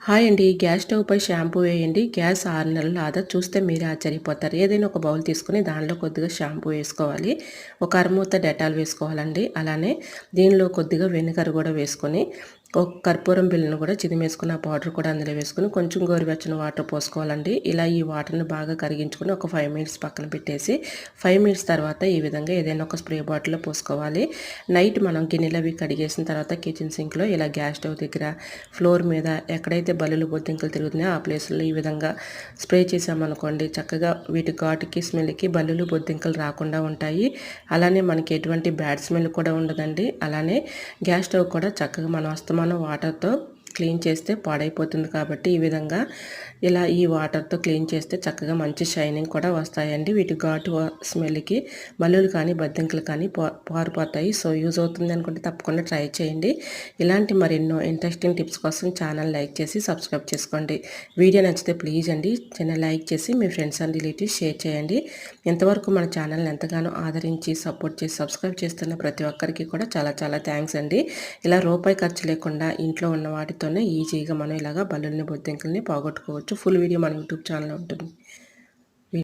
Hi అండి. Gas stove పై shampoo వేయండి. గ్యాస్ ఆరు నెలలు ఆదా చూస్తే మీరే ఆశ్చర్యపోతారు. ఏదైనా ఒక బౌల్ తీసుకుని దానిలో కొద్దిగా షాంపూ వేసుకోవాలి. ఒక అరమూత డెటాల్ వేసుకోవాలండి. అలానే దీనిలో కొద్దిగా వెనిగర్ కూడా వేసుకొని ఒక కర్పూరం బిల్లును కూడా చిదిమేసుకుని ఆ పౌడర్ కూడా అందులో వేసుకుని కొంచెం గోరువెచ్చని వాటర్ పోసుకోవాలండి. ఇలా ఈ వాటర్ని బాగా కరిగించుకుని ఒక ఫైవ్ మినిట్స్ పక్కన పెట్టేసి ఫైవ్ మినిట్స్ తర్వాత ఈ విధంగా ఏదైనా ఒక స్ప్రే బాటిల్లో పోసుకోవాలి. నైట్ మనం గిన్నెలు అవి కడిగేసిన తర్వాత కిచెన్ సింక్లో ఇలా గ్యాస్ స్టవ్ దగ్గర ఫ్లోర్ మీద ఎక్కడైతే బల్లులు బొద్దింకలు తిరుగుతున్నాయో ఆ ప్లేస్లో ఈ విధంగా స్ప్రే చేసామనుకోండి చక్కగా వీటి ఘాటుకి స్మెల్కి బల్లులు బొద్దింకలు రాకుండా ఉంటాయి. అలానే మనకి ఎటువంటి బ్యాడ్ స్మెల్ కూడా ఉండదండి. అలానే గ్యాస్ స్టవ్ కూడా చక్కగా మనం వస్తాం మనం వాటర్తో క్లీన్ చేస్తే పాడైపోతుంది కాబట్టి ఈ విధంగా ఇలా ఈ వాటర్తో క్లీన్ చేస్తే చక్కగా మంచి షైనింగ్ కూడా వస్తాయండి. వీటి ఘాటు స్మెల్కి మల్లులు కానీ బద్దింకలు కానీ పారిపోతాయి. సో యూజ్ అవుతుంది అనుకుంటే తప్పకుండా ట్రై చేయండి. ఇలాంటి మరెన్నో ఇంట్రెస్టింగ్ టిప్స్ కోసం ఛానల్ లైక్ చేసి సబ్స్క్రైబ్ చేసుకోండి. వీడియో నచ్చితే ప్లీజ్ అండి చిన్న లైక్ చేసి మీ ఫ్రెండ్స్ అండ్ రిలేటివ్స్ షేర్ చేయండి. ఇంతవరకు మన ఛానల్ని ఎంతగానో ఆదరించి సపోర్ట్ చేసి సబ్స్క్రైబ్ చేస్తున్న ప్రతి ఒక్కరికి కూడా చాలా చాలా థ్యాంక్స్ అండి. ఇలా రూపాయి ఖర్చు లేకుండా ఇంట్లో ఉన్న వాటితోనే ఈజీగా మనం ఇలాగా బల్లుల్ని బొద్దింకల్ని పోగొట్టుకోవచ్చు. ఫుల్ వీడియో మన యూట్యూబ్ ఛానల్ ఉంటుంది.